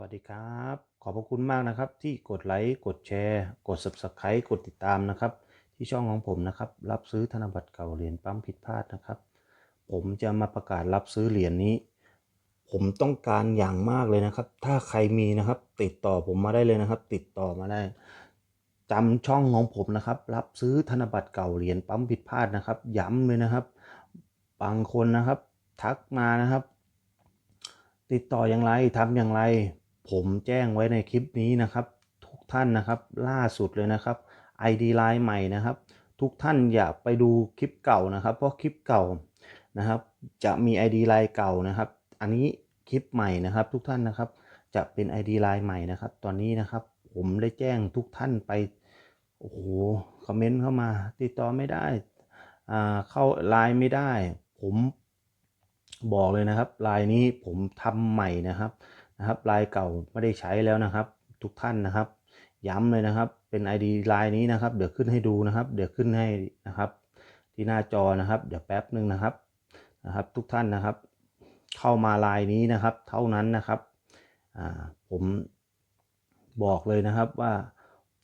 วัสดีครับ ขอบพระคุณมากนะครับ ที่กดไลค์กดแชร์ กด Subscribe กดติดตามนะครับ ที่ช่องของผมนะครับ รับซื้อธนบัตรเก่าเหรียญปั๊มผิดพลาดนะครับ ผมจะมาประกาศรับซื้อเหรียญนี้ ผมต้องการอย่างมากเลยนะครับ ถ้าใครมีนะครับ ติดต่อผมมาได้เลยนะครับ ติดต่อมาได้จำช่องของผมนะครับ รับซื้อธนบัตรเก่าเหรียญปั๊มผิดพลาดนะครับ ย้ำเลยนะครับ บางคนนะครับ ทักมานะครับ ติดต่ออย่างไรทำอย่างไร ผมแจ้งไว้ในคลิปนี้นะครับ ทุกท่านนะครับล่าสุดเลยนะครับ ID Line ใหม่นะครับ ทุกท่านอย่าไปดูคลิปเก่านะครับ เพราะคลิปเก่านะครับ จะมี ID Line เก่านะครับ อันนี้คลิปใหม่นะครับ ทุกท่านนะครับ จะเป็น ID Line ใหม่นะครับ ตอนนี้นะครับ ผมได้แจ้งทุกท่านไปโอ้โหคอมเมนต์เข้ามา ติดต่อไม่ได้อ่าเข้าไลน์ไม่ได้ ผมบอกเลยนะครับไลายนี้ผมทำใหม่นะครับ นะครับลายเก่าไม่ได้ใช้แล้วนะครับ ทุกท่านนะครับ ย้ำเลยนะครับ เป็น ID ลายนี้นะครับ เดี๋ยวขึ้นให้ดูนะครับ เดี๋ยวขึ้นให้นะครับ ที่หน้าจอนะครับ เดี๋ยวแป๊บหนึ่งนะครับนะครับ ทุกท่านนะครับ เข้ามาลายนี้นะครับ เท่านั้นนะครับผมบอกเลยนะครับว่า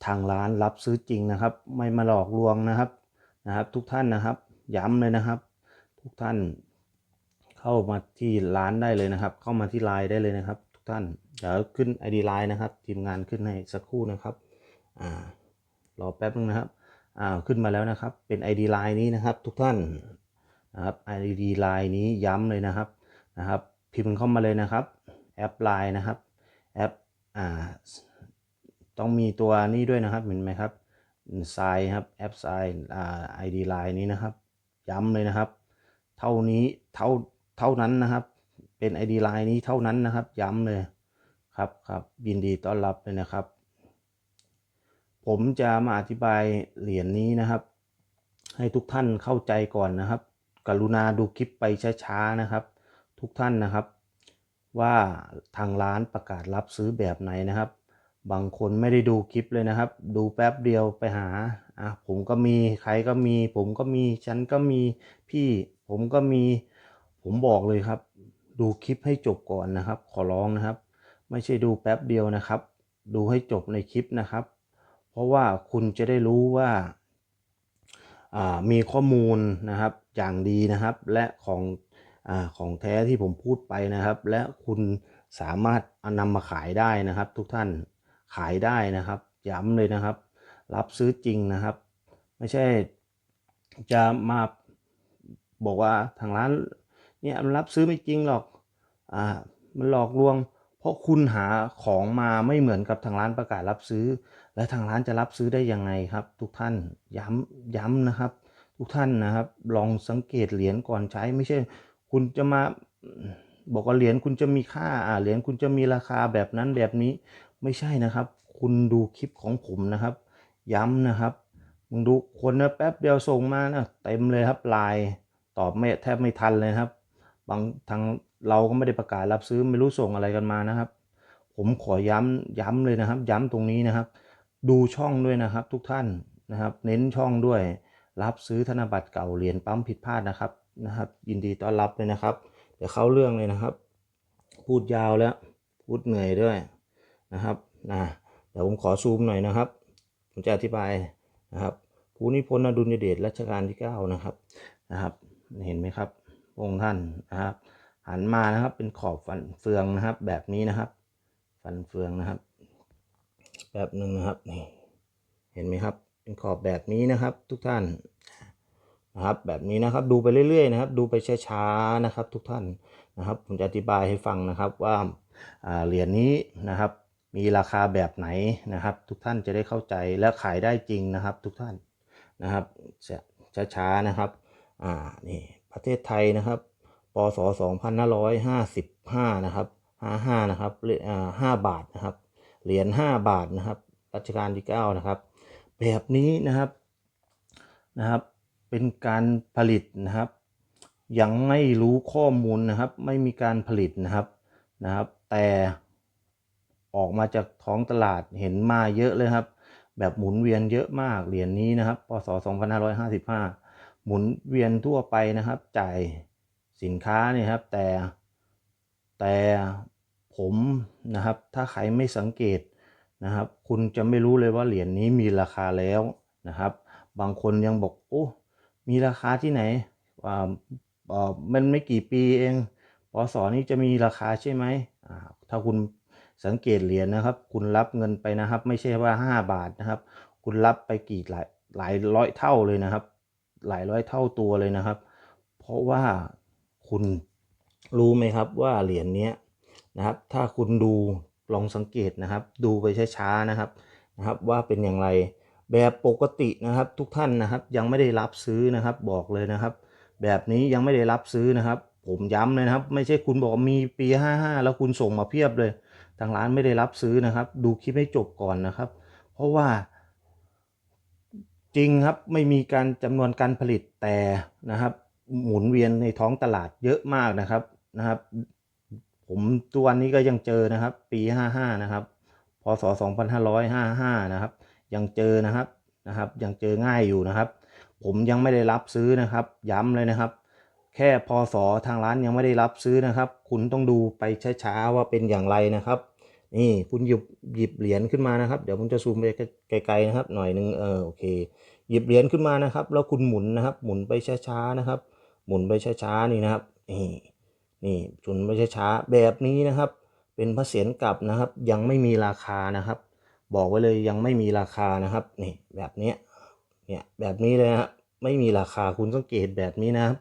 ทางร้านรับซื้อจริงนะครับ ไม่มาหลอกลวงนะครับนะครับ ทุกท่านนะครับ ย้ำเลยนะครับ ทุกท่านเข้ามาที่ร้านได้เลยนะครับ เข้ามาที่ไลน์ได้เลยนะครับ ท่าน เดี๋ยวขึ้น ID ไลน์นะครับ ทีมงานขึ้นให้สักครู่นะครับอ่ารอแป๊บนึงนะครับอ่าขึ้นมาแล้วนะครับ เป็น ID ไลน์นี้นะครับ ทุกท่านนะครับ ID ไลน์นี้ย้ำเลยนะครับนะครับ พิมพ์เข้ามาเลยนะครับ แอปไลน์นะครับแอปอ่าต้องมีตัวนี้ด้วยนะครับเห็นไหมครับไซครับแอปไซอ่า ID ไลน์นี้นะครับ ย้ำเลยนะครับ เท่านี้เท่าเท่านั้นนะครับ เป็น ID ไลน์นี้เท่านั้นนะครับ ย้ำเลยครับครับยินดีต้อนรับเลยนะครับ ผมจะมาอธิบายเหรียญนี้นะครับ ให้ทุกท่านเข้าใจก่อนนะครับ กรุณาดูคลิปไปช้าๆนะครับ ทุกท่านนะครับ ว่าทางร้านประกาศรับซื้อแบบไหนนะครับ บางคนไม่ได้ดูคลิปเลยนะครับ ดูแป๊บเดียวไปหาอะผมก็มีใครก็มี ผมก็มีฉันก็มีพี่ ผมก็มี ผมบอกเลยครับ ดูคลิปให้จบก่อนนะครับ ขอร้องนะครับ ไม่ใช่ดูแป๊บเดียวนะครับ ดูให้จบในคลิปนะครับ เพราะว่าคุณจะได้รู้ว่าามีข้อมูลนะครับอย่างดีนะครับ และของอของแท้ที่ผมพูดไปนะครับ และคุณสามารถเอานำมาขายได้นะครับ ทุกท่านขายได้นะครับ ย้ำเลยนะครับ รับซื้อจริงนะครับ ไม่ใช่จะมาบอกว่าทางร้าน เนี่ยมันรับซื้อไม่จริงหรอกอ่ามันหลอกลวง เพราะคุณหาของมาไม่เหมือนกับทางร้านประกาศรับซื้อ และทางร้านจะรับซื้อได้ยังไงครับ ทุกท่านย้ำย้ำนะครับ ทุกท่านนะครับ ลองสังเกตเหรียญก่อนใช้ไม่ใช่ คุณจะมาบอกว่าเหรียญคุณจะมีค่าอ่าเหรียญคุณจะมีราคาแบบนั้นแบบนี้ไม่ใช่นะครับ คุณดูคลิปของผมนะครับ ย้ำนะครับมึงดูคนนะแป๊บเดียวส่งมานะเต็มเลยครับไลน์ตอบไม่แทบไม่ทันเลยครับ บางทางเราก็ไม่ได้ประกาศรับซื้อไม่รู้ส่งอะไรกันมานะครับ ผมขอย้ำย้ำเลยนะครับ ย้ำตรงนี้นะครับ ดูช่องด้วยนะครับ ทุกท่านนะครับ เน้นช่องด้วย รับซื้อธนบัตรเก่าเหรียญปั๊มผิดพลาดนะครับนะครับ ยินดีต้อนรับเลยนะครับเดี๋ยวเข้าเรื่องเลยนะครับ พูดยาวแล้ว พูดเหนื่อยด้วยนะครับนะเดี๋ยวผมขอซูมหน่อยนะครับ ผมจะอธิบายนะครับภูนิพนธ์อดุลยเดชรัชกาลที่ 9 นะครับนะครับ เห็นไหมครับ องค์ท่านนะครับ หันมานะครับ เป็นขอบฟันเฟืองนะครับ แบบนี้นะครับ ฟันเฟืองนะครับ แบบหนึ่งนะครับนี่เห็นไหมครับ เป็นขอบแบบนี้นะครับ ทุกท่านนะครับ แบบนี้นะครับดูไปเรื่อยๆนะครับ ดูไปช้าๆนะครับ ทุกท่านนะครับ ผมจะอธิบายให้ฟังนะครับว่าเหรียญนี้นะครับมีราคาแบบไหนนะครับ ทุกท่านจะได้เข้าใจและขายได้จริงนะครับ ทุกท่านนะครับช้าๆนะครับ อ่านี่ ประเทศไทยนะครับปศ2555 นะครับ 55 นะครับอ่า5บาทนะครับ เหรียญ 5 บาทนะครับ รัชกาลที่ 9 นะครับ แบบนี้นะครับนะครับ เป็นการผลิตนะครับ ยังไม่รู้ข้อมูลนะครับ ไม่มีการผลิตนะครับนะครับ แต่ออกมาจากท้องตลาดเห็นมาเยอะเลยครับ แบบหมุนเวียนเยอะมากเหรียญนี้นะครับปศ2555 หมุนเวียนทั่วไปนะครับ จ่ายสินค้าเนี่ยครับ แต่แต่ผมนะครับ ถ้าใครไม่สังเกตนะครับ คุณจะไม่รู้เลยว่าเหรียญนี้มีราคาแล้วนะครับ บางคนยังบอกโอ้มีราคาที่ไหนอ่าเออมันไม่กี่ปีเองพศนี้จะมีราคาใช่ไหมอ่าถ้าคุณสังเกตเหรียญนะครับ คุณรับเงินไปนะครับ ไม่ใช่ว่า 5 บาทนะครับ คุณรับไปกี่หลายหลายร้อยเท่าเลยนะครับ หลายร้อยเท่าตัวเลยนะครับ เพราะว่าคุณรู้ไหมครับว่าเหรียญนี้นะครับ ถ้าคุณดูลองสังเกตนะครับ ดูไปช้าๆนะครับนะครับ ว่าเป็นอย่างไรแบบปกตินะครับ ทุกท่านนะครับ ยังไม่ได้รับซื้อนะครับ บอกเลยนะครับ แบบนี้ยังไม่ได้รับซื้อนะครับ ผมย้ำเลยนะครับ ไม่ใช่คุณบอกมีปี 55 แล้วคุณส่งมาเพียบเลย ทางร้านไม่ได้รับซื้อนะครับ ดูคลิปให้จบก่อนนะครับ เพราะว่า จริงครับไม่มีการจำนวนการผลิตแต่นะครับ หมุนเวียนในท้องตลาดเยอะมากนะครับนะครับ ผมตัวนี้ก็ยังเจอนะครับ ปี 55 นะครับพศ 2555 นะครับ ยังเจอนะครับนะครับ ยังเจอง่ายอยู่นะครับ ผมยังไม่ได้รับซื้อนะครับ ย้ำเลยนะครับ แค่พศทางร้านยังไม่ได้รับซื้อนะครับ คุณต้องดูไปช้าๆว่าเป็นอย่างไรนะครับ นี่คุณหยิบหยิบเหรียญขึ้นมานะครับ เดี๋ยวผมจะซูมไปไกลๆนะครับ หน่อยนึงเออโอเค หยิบเหรียญขึ้นมานะครับ แล้วคุณหมุนนะครับ หมุนไปช้าๆนะครับ หมุนไปช้าๆนี่นะครับนี่นี่หมุนไปช้าๆแบบนี้นะครับ เป็นพระเศียรกลับนะครับ ยังไม่มีราคานะครับ บอกไว้เลยยังไม่มีราคานะครับนี่แบบนี้เนี่ยแบบนี้เลยนะไม่มีราคาคุณสังเกตแบบนี้นะครับ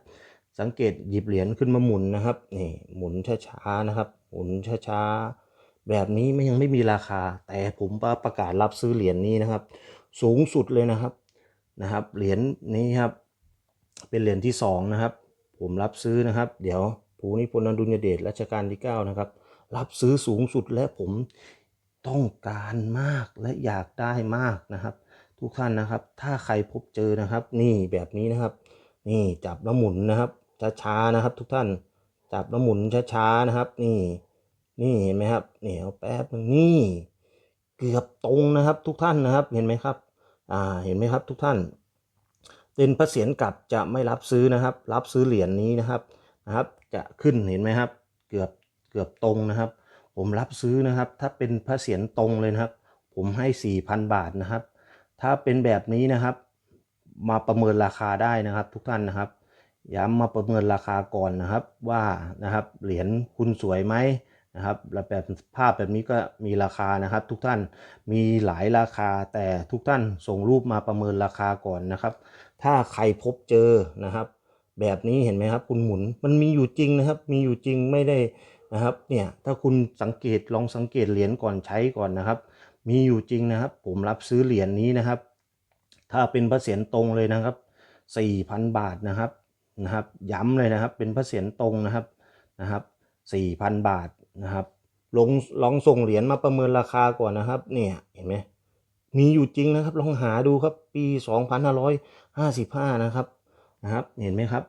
สังเกตหยิบเหรียญขึ้นมาหมุนนะครับนี่หมุนช้าๆนะครับ หมุนช้าๆ แบบนี้ไม่ยังไม่มีราคา แต่ผมประกาศรับซื้อเหรียญนี้นะครับ สูงสุดเลยนะครับนะครับ เหรียญนี้ครับ เป็นเหรียญที่สองนะครับ ผมรับซื้อนะครับ เดี๋ยวภูนิพนธ์อดุลยเดชรัชกาลที่9นะครับ รับซื้อสูงสุดและผมต้องการมากและอยากได้มากนะครับ ทุกท่านนะครับ ถ้าใครพบเจอนะครับ นี่แบบนี้นะครับ นี่จับแล้วหมุนนะครับช้าๆนะครับ ทุกท่านจับแล้วหมุนช้าๆนะครับ นี่ นี่เห็นไหมครับนี่เอาแป๊บนึงนี่ เกือบตรงนะครับทุกท่านนะครับเห็นไหมครับ อ่าเห็นไหมครับทุกท่านเป็นพระเศียรกลับจะไม่รับซื้อนะครับ รับซื้อเหรียญนี้นะครับนะครับ จะขึ้นเห็นไหมครับ เกือบเกือบตรงนะครับ ผมรับซื้อนะครับ ถ้าเป็นพระเศียรตรงเลยนะครับ ผมให้4,000บาทนะครับ ถ้าเป็นแบบนี้นะครับ มาประเมินราคาได้นะครับ ทุกท่านนะครับย้ำมาประเมินราคาก่อนนะครับว่านะครับเหรียญคุณสวยไหม นะครับแแบบภาพแบบนี้ก็มีราคานะครับ ทุกท่านมีหลายราคาแต่ทุกท่านส่งรูปมาประเมินราคาก่อนนะครับ ถ้าใครพบเจอนะครับ แบบนี้เห็นไหมครับ คุณหมุนมันมีอยู่จริงนะครับ มีอยู่จริงไม่ได้นะครับเนี่ยถ้าคุณสังเกตลองสังเกตเหรียญก่อนใช้ก่อนนะครับ มีอยู่จริงนะครับ ผมรับซื้อเหรียญนี้นะครับ ถ้าเป็นพระเศียรตรงเลยนะครับ4,000 บาทนะครับนะครับ ย้ำเลยนะครับเป็นพระเศียรตรงนะครับนะครับ4,000 บาท นะครับลงลองส่งเหรียญมาประเมินราคาก่อนนะครับ เนี่ยเห็นไหมมีอยู่จริงนะครับ ลองหาดูครับ ปี 2555 นะครับนะครับ เห็นไหมครับ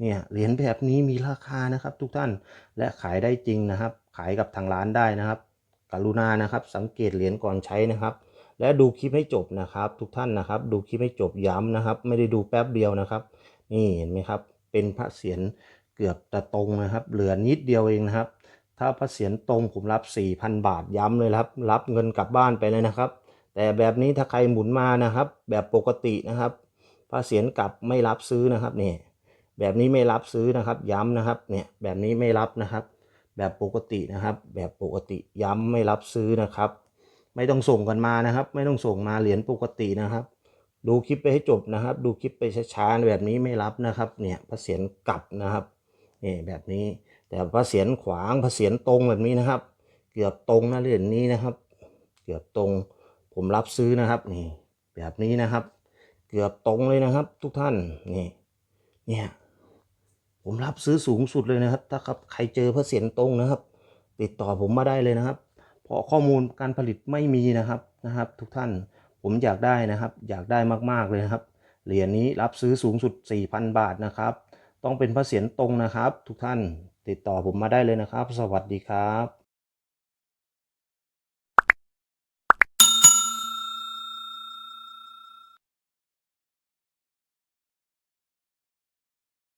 เนี่ยเหรียญแบบนี้มีราคานะครับ ทุกท่านและขายได้จริงนะครับ ขายกับทางร้านได้นะครับ กรุณานะครับ สังเกตเหรียญก่อนใช้นะครับ และดูคลิปให้จบนะครับ ทุกท่านนะครับ ดูคลิปให้จบย้ำนะครับ ไม่ได้ดูแป๊บเดียวนะครับ นี่เห็นไหมครับ เป็นพระเศียรเกือบจะตรงนะครับ เหลือนิดเดียวเองนะครับ ถ้าพระเศียรตรงผมรับ 4,000 บาทย้ำเลยครับ รับเงินกลับบ้านไปเลยนะครับ แต่แบบนี้ถ้าใครหมุนมานะครับ แบบปกตินะครับพระเศียรกลับไม่รับซื้อนะครับเนี่ยแบบนี้ไม่รับซื้อนะครับ ย้ำนะครับเนี่ยแบบนี้ไม่รับนะครับ แบบปกตินะครับ แบบปกติย้ำไม่รับซื้อนะครับ ไม่ต้องส่งกันมานะครับ ไม่ต้องส่งมาเหรียญปกตินะครับ ดูคลิปไปให้จบนะครับ ดูคลิปไปช้าๆแบบนี้ไม่รับนะครับ เนี่ยพระเศียรกลับนะครับเนี่ยแบบนี้ แต่พระเศียรขวางพระเศียรตรงแบบนี้นะครับ เกือบตรงนะเหรียญนี้นะครับ เกือบตรงผมรับซื้อนะครับนี่แบบนี้นะครับ เกือบตรงเลยนะครับ ทุกท่านนี่เนี่ยผมรับซื้อสูงสุดเลยนะครับ ถ้าครับใครเจอพระเศียรตรงนะครับ ติดต่อผมมาได้เลยนะครับ เพราะข้อมูลการผลิตไม่มีนะครับนะครับ ทุกท่านผมอยากได้นะครับ อยากได้มากๆเลยนะครับเหรียญนี้รับซื้อสูงสุด 4,000 บาทนะครับ ต้องเป็นพระเศียรตรงนะครับ ทุกท่าน ติดต่อผมมาได้เลยนะครับ สวัสดีครับ